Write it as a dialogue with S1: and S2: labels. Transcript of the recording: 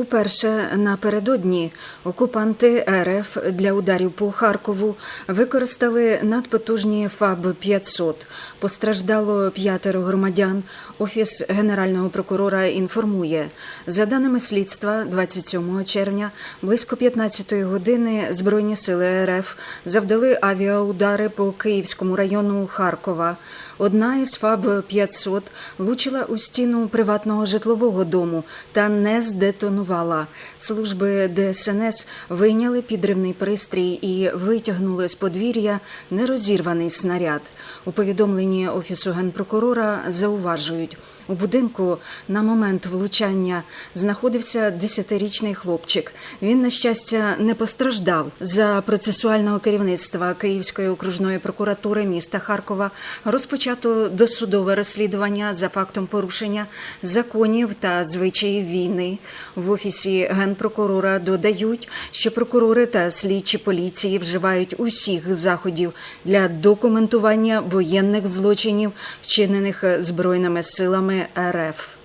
S1: Уперше напередодні окупанти РФ для ударів по Харкову використали надпотужні ФАБ-500. Постраждало п'ятеро громадян. Офіс генерального прокурора інформує. За даними слідства, 27 червня близько 15 години Збройні сили РФ завдали авіаудари по Київському району Харкова. Одна із ФАБ-500 влучила у стіну приватного житлового дому та не здетонувала. Служби ДСНС вийняли підривний пристрій і витягнули з подвір'я нерозірваний снаряд. У повідомленні Офісу генпрокурора зауважують. У будинку на момент влучання знаходився 10-річний хлопчик. Він, на щастя, не постраждав. За процесуального керівництва Київської окружної прокуратури міста Харкова розпочато досудове розслідування за фактом порушення законів та звичаїв війни. В офісі генпрокурора додають, що прокурори та слідчі поліції вживають усіх заходів для документування воєнних злочинів, вчинених збройними силами РФ.